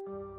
you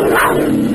Wow.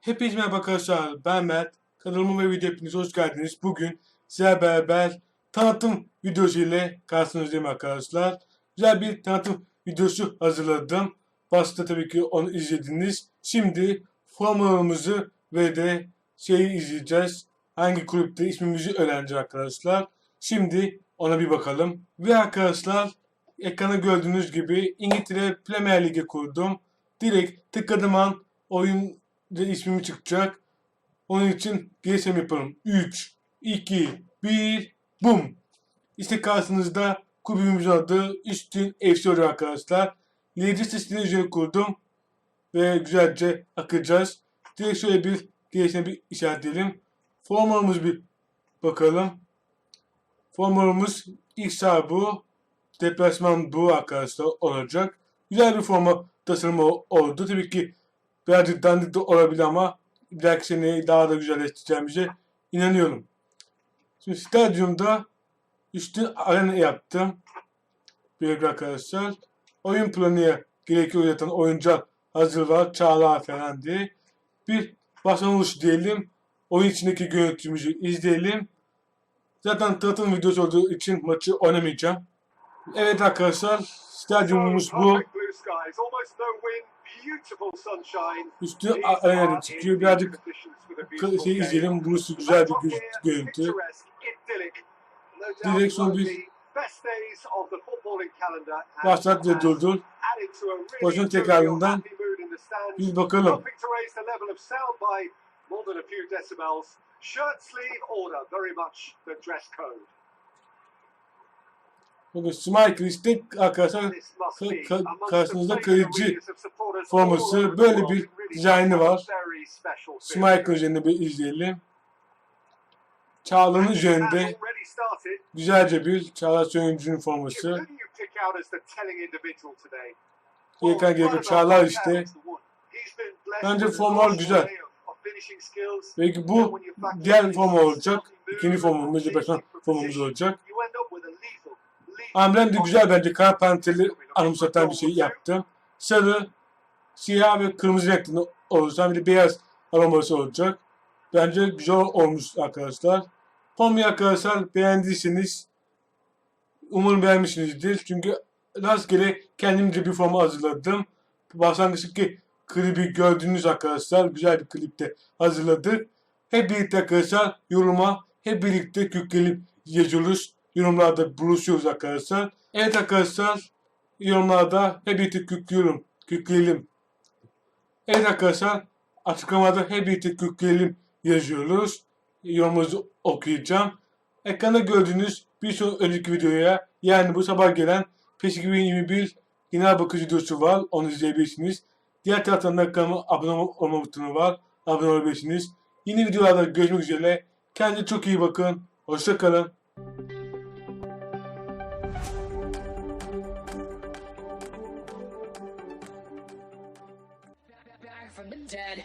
Hepinize merhaba arkadaşlar. Ben Mert. Kanalıma ve video hepiniz hoş geldiniz. Bugün sizlerle beraber tanıtım videosu ile karşınızdayım arkadaşlar. Güzel bir tanıtım videosu hazırladım. Başta tabii ki onu izlediniz. Şimdi formlarımızı ve de şeyi izleyeceğiz. Hangi kulüpte ismimizi öğreneceğiz arkadaşlar. Şimdi ona bir bakalım. Ve arkadaşlar ekranda gördüğünüz gibi İngiltere Premier Lig'e kurdum. Direkt tıkladığım an oyun de ismimi çıkacak. Onun için GSM yapalım. 3, 2, 1, bum. İşte karşınızda kulübümüzün adı Üstün FC oluyor arkadaşlar. Leader sitesini üzerine kurdum. Ve güzelce akacağız. Direkt şöyle bir GSM bir işaretleyelim. Formalarımız bir bakalım. Formalarımız ilk sağ bu. Deplasman bu arkadaşlar olacak. Güzel bir forma tasarımı oldu. Tabii ki birazcık dandik de olabilir ama bir dahaki seneyi daha da güzelleştireceğimize inanıyorum. Şimdi stadyumda üstün arena yaptım. Bir arkadaşlar. Oyun planıya gerekiyor üreten oyuncular hazır var. Çağlar falan diye. Bir başlangıç diyelim. Oyun içindeki görüntümüzü izleyelim. Zaten tanıtım videosu olduğu için maçı oynamayacağım. Evet arkadaşlar stadyumumuz bu. Üstü ayarı çıkıyor. Birazcık şey izleyelim. Burası güzel bir gö- görüntü. Direksiyon bir başlat ve durdur. Başın tekrarından bir bakalım. Shirt sleeve order, very much the dress code. Bakın Smile işte arkadaşlar karşınızda kayıcı forması. Böyle bir dizaynı var. feeling. üzerinde bir izleyelim. Çağla'nın üzerinde güzelce bir Çağla Söyüncü'nün forması. Yekan gibi our işte. Bence large güzel. Belki bu diğer forma olacak. İkinci formamız, Beşiktaş'ın formamız olacak. Amblem de güzel bence. Kara panterli anımsatan bir şey yaptım. Sarı, siyah ve kırmızı renkli olursa bir de beyaz aroması olacak. Bence güzel olmuş arkadaşlar. Formayı arkadaşlar beğendiyseniz umarım beğenmişsinizdir. Çünkü rastgele kendimce bir forma hazırladım. Başlangıçtaki klibi gördüğünüz arkadaşlar güzel bir klipte hazırladık. Hep birlikte arkadaşlar yoruma hep birlikte kükrelim yazıyoruz. Yorumlarda buluşuyoruz arkadaşlar. Evet arkadaşlar yorumlarda hep birlikte kükreyelim. Kükreyelim. Evet arkadaşlar açıklamada hep birlikte kükreyelim yazıyoruz. Yorumunuzu okuyacağım. Ekranda gördüğünüz bir son önceki videoya yani bu sabah gelen PES 2021 genel bakış videosu var. Onu izleyebilirsiniz. Diğer taraftan da kanalıma abone olma, butonu var. Abone olabilirsiniz. Yeni videolarda görüşmek üzere. Kendinize çok iyi bakın. Hoşça from the dead.